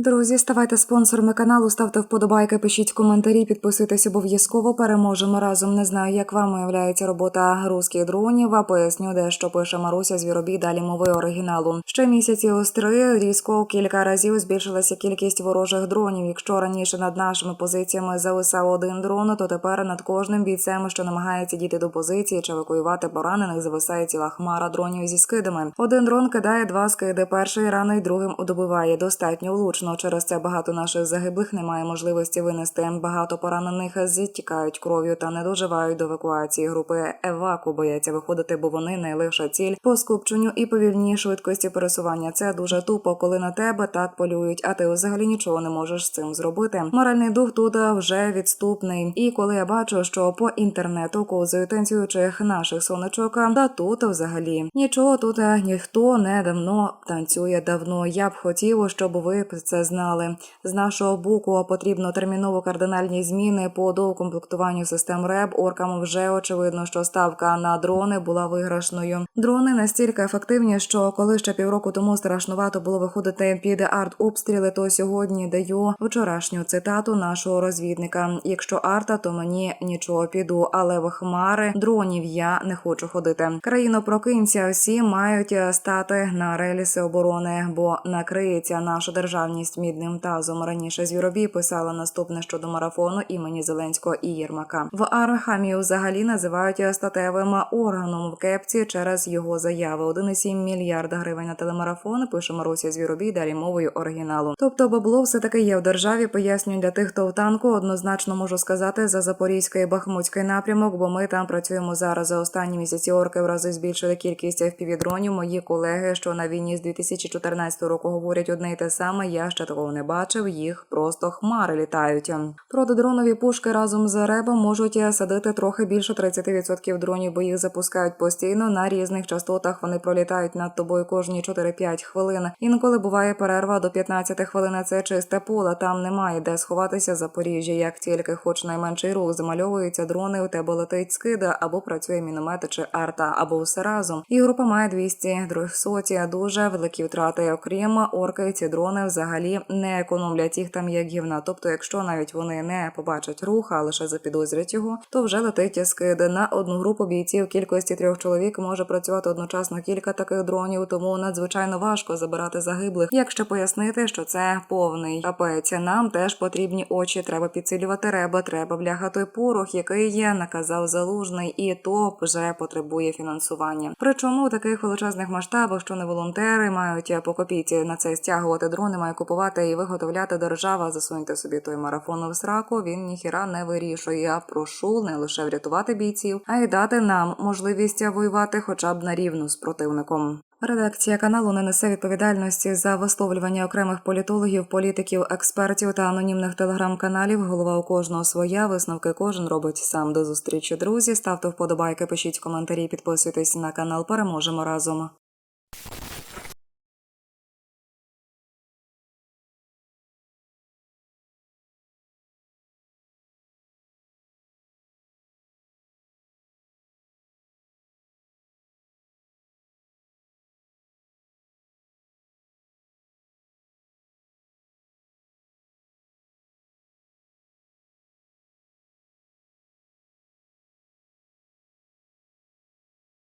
Друзі, ставайте спонсорами каналу, ставте вподобайки, пишіть коментарі, підписуйтесь обов'язково. Переможемо разом. Не знаю, як вам виявляється робота русських дронів. А поясню, де що пише Маруся Звіробій. Далі мови оригіналу. Ще місяці остри різко кілька разів збільшилася кількість ворожих дронів. Якщо раніше над нашими позиціями зависав один дрон, то тепер над кожним бійцем, що намагається дійти до позиції чи евакуювати поранених, зависає ціла хмара дронів зі скидами. Один дрон кидає два скиди. Перший ранить, другим добиває. Достатньо влучно. Через це багато наших загиблих немає можливості винести. Багато поранених зітікають кров'ю та не доживають до евакуації. Групи еваку бояться виходити, бо вони найлегша ціль по скупченню і повільній швидкості пересування. Це дуже тупо, коли на тебе так полюють, а ти взагалі нічого не можеш з цим зробити. Моральний дух тут вже відступний. І коли я бачу, що по інтернету ковзають танцюючих наших сонечок, та тут взагалі нічого тут ніхто не давно танцює давно. Я б хотів, щоб ви це знали. З нашого боку потрібно терміново кардинальні зміни по доукомплектуванню систем РЕБ. Оркам вже очевидно, що ставка на дрони була виграшною. Дрони настільки ефективні, що коли ще півроку тому страшнувато було виходити під арт-обстріли, то сьогодні даю вчорашню цитату нашого розвідника. Якщо арта, то мені нічого піду, але в хмари дронів я не хочу ходити. Країно прокинься, всі мають стати на реліси оборони, бо накриється наша державність мідним тазом. Раніше звіробій писала наступне щодо марафону імені Зеленського і Єрмака. В Арахамію взагалі називають статевим органом в кепці через його заяви. 1,7 мільярда гривень на телемарафон. Пише Маруся Звіробій далі мовою оригіналу. Тобто бабло все таки є в державі. Пояснюю для тих, хто в танку. Однозначно можу сказати за Запорізький і Бахмутський напрямок, бо ми там працюємо зараз. За останні місяці орки в рази збільшили кількість FPV-дронів. Мої колеги, що на війні з 2014 року говорять одне й те саме. Я ще такого не бачив. Їх просто хмари літають. Протидронові пушки разом з ребом можуть садити трохи більше 30% дронів, бо їх запускають постійно на різних частотах. Вони пролітають над тобою кожні 4-5 хвилин. Інколи буває перерва до 15 хвилин. Це чисте поле. Там немає де сховатися Запоріжжя. Як тільки хоч найменший рух замальовуються дрони, у тебе летить скида або працює міномет чи арта, або все разом. І група має 200 200 дуже великі втрати. Окрім орки, ці дрони взагалі не економлять їх там як гівна. Тобто, якщо навіть вони не побачать рух, а лише запідозрять його, то вже летить скид. На одну групу бійців кількості трьох чоловік може працювати одночасно кілька таких дронів, тому надзвичайно важко забирати загиблих. Якщо пояснити, що це повний капець, нам теж потрібні очі. Треба підсилювати реба, треба бляха порох, який є, наказав залужний, і то вже потребує фінансування. Причому у таких величезних масштабах, що не волонтери мають по копійці на це стягувати дрони, має купувати і виготовляти держава. Засуньте собі той марафон в сраку. Він ніхіра не вирішує. Я прошу не лише врятувати бійців, а й дати нам можливість воювати, хоча б на рівну з противником. Редакція каналу не несе відповідальності за висловлювання окремих політологів, політиків, експертів та анонімних телеграм-каналів. Голова у кожного своя. Висновки кожен робить сам до зустрічі. Друзі, ставте вподобайки, пишіть коментарі, підписуйтесь на канал. Переможемо разом.